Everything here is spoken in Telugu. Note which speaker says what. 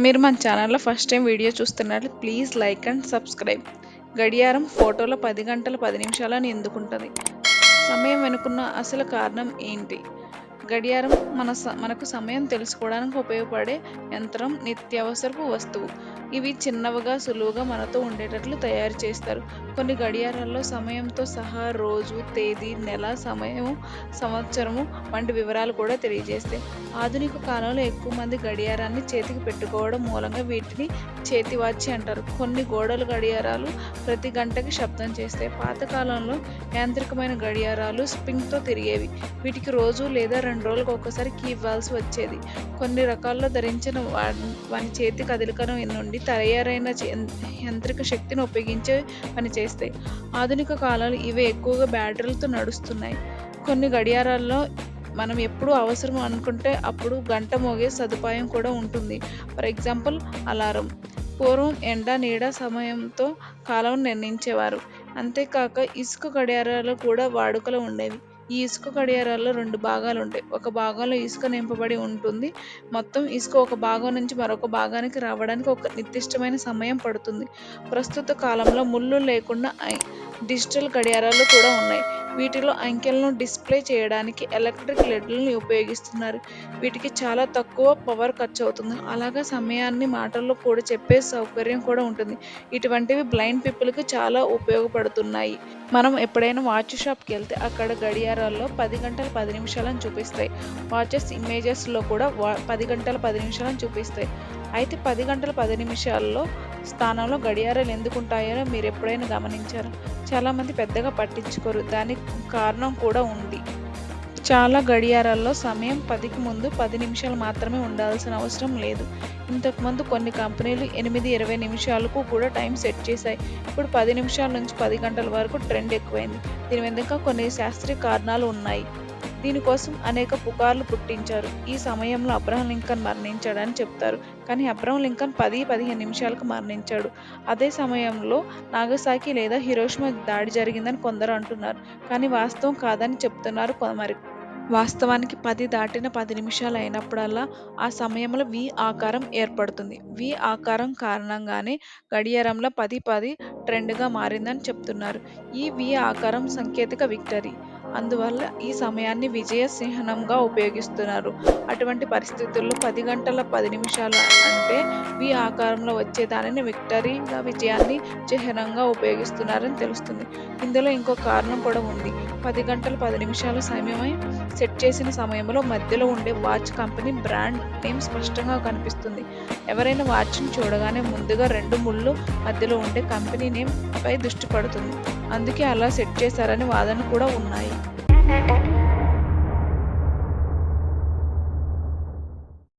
Speaker 1: మీరు మన ఛానల్లో ఫస్ట్ టైం వీడియో చూస్తున్నట్లు ప్లీజ్ లైక్ అండ్ సబ్స్క్రైబ్ గడియారం ఫోటోలో పది గంటల పది నిమిషాలని ఎందుకుంటుంది? సమయం వెనుకున్న అసలు కారణం ఏంటి? గడియారం మన స మనకు సమయం తెలుసుకోవడానికి ఉపయోగపడే యంత్రం నిత్యావసరపు వస్తువు. ఇవి చిన్నవిగా సులువుగా మనతో ఉండేటట్లు తయారు చేస్తారు. కొన్ని గడియారాల్లో సమయంతో సహా రోజు తేదీ నెల సమయం సంవత్సరము వంటి వివరాలు కూడా తెలియజేస్తాయి. ఆధునిక కాలంలో ఎక్కువ మంది గడియారాన్ని చేతికి పెట్టుకోవడం మూలంగా వీటిని చేతివాచి అంటారు. కొన్ని గోడలు గడియారాలు ప్రతి గంటకి శబ్దం చేస్తాయి. పాతకాలంలో యాంత్రికమైన గడియారాలు స్ప్రింగ్తో తిరిగేవి. వీటికి రోజు లేదా రెండు రోజులకు ఒక్కసారి కీ ఇవ్వాల్సి వచ్చేది. కొన్ని రకాల్లో ధరించిన వాని చేతి కదలికను నుండి తయారైన యాంత్రిక శక్తిని ఉపయోగించే పనిచేస్తాయి ఆధునిక కాలంలో ఇవి ఎక్కువగా బ్యాటరీలతో నడుస్తున్నాయి. కొన్ని గడియారాల్లో మనం ఎప్పుడు అవసరం అనుకుంటే అప్పుడు గంట మోగే సదుపాయం కూడా ఉంటుంది. For example alarm. పూర్వం ఎండ నీడ సమయంతో కాలం నిర్ణయించేవారు. అంతేకాక ఇసుక గడియారాలు కూడా వాడుకలో ఉండేవి. ఈ ఇసుక గడియారాల్లో రెండు భాగాలు ఉంటాయి ఒక భాగంలో ఇసుక నింపబడి ఉంటుంది. మొత్తం ఇసుక ఒక భాగం నుంచి మరొక భాగానికి రావడానికి ఒక నిర్దిష్టమైన సమయం పడుతుంది. ప్రస్తుత కాలంలో ముళ్ళు లేకుండా డిజిటల్ గడియారాలు కూడా ఉన్నాయి. వీటిలో అంకెలను డిస్ప్లే చేయడానికి ఎలక్ట్రిక్ లెడ్లను ఉపయోగిస్తున్నారు. వీటికి చాలా తక్కువ పవర్ ఖర్చు అవుతుంది అలాగే సమయాన్ని మాటల్లో కూడా చెప్పే సౌకర్యం కూడా ఉంటుంది. ఇటువంటివి బ్లైండ్ పీపుల్కి చాలా ఉపయోగపడుతున్నాయి. మనం ఎప్పుడైనా వాచ్ షాప్కి వెళ్తే అక్కడ గడియారాల్లో పది గంటల పది నిమిషాలను చూపిస్తాయి. వాచెస్ ఇమేజెస్లో కూడా వా పది గంటల పది నిమిషాలను చూపిస్తాయి. అయితే పది గంటల పది నిమిషాల్లో స్థానంలో గడియారాలు ఎందుకు ఉంటాయో మీరు ఎప్పుడైనా గమనించారా? చాలామంది పెద్దగా పట్టించుకోరు. దానికి కారణం కూడా ఉంది. చాలా గడియారాల్లో సమయం పదికి ముందు పది నిమిషాలు మాత్రమే ఉండాల్సిన అవసరం లేదు. ఇంతకుముందు కొన్ని కంపెనీలు ఎనిమిది ఇరవై నిమిషాలకు కూడా టైం సెట్ చేశాయి. ఇప్పుడు పది నిమిషాల నుంచి పది గంటల వరకు ట్రెండ్ ఎక్కువైంది. దీని వెనుక కొన్ని శాస్త్రీయ కారణాలు ఉన్నాయి. దీనికోసం అనేక పుకార్లు పుట్టించారు. ఈ సమయంలో అబ్రహం లింకన్ మరణించాడని చెప్తారు. కానీ అబ్రహం లింకన్ పది పదిహేను నిమిషాలకు మరణించాడు. అదే సమయంలో నాగసాకి లేదా హిరోషిమా దాడి జరిగిందని కొందరు అంటున్నారు. కానీ వాస్తవం కాదని చెప్తున్నారు మరి. వాస్తవానికి పది దాటిన పది నిమిషాలు అయినప్పుడల్లా ఆ సమయంలో వి ఆకారం ఏర్పడుతుంది. వి ఆకారం కారణంగానే గడియారంలో పది పది ట్రెండ్గా మారిందని చెప్తున్నారు. ఈ వి ఆకారం సాంకేతిక విక్టరీ. అందువల్ల ఈ సమయాన్ని విజయ చిహ్నంగా ఉపయోగిస్తున్నారు. అటువంటి పరిస్థితుల్లో పది గంటల పది నిమిషాలు అంటే వి ఆకారంలో వచ్చే దానిని విక్టరీగా విజయాన్ని చిహ్నంగా ఉపయోగిస్తున్నారని తెలుస్తుంది. ఇందులో ఇంకో కారణం కూడా ఉంది. పది గంటల పది నిమిషాల సమయమై సెట్ చేసిన సమయంలో మధ్యలో ఉండే వాచ్ కంపెనీ బ్రాండ్ నేమ్ స్పష్టంగా కనిపిస్తుంది. ఎవరైనా వాచ్ని చూడగానే ముందుగా రెండు ముళ్ళు మధ్యలో ఉండే కంపెనీ నేమ్ పై దృష్టి పడుతుంది. అందుకే అలా సెట్ చేశారని వాదన కూడా ఉన్నాయి.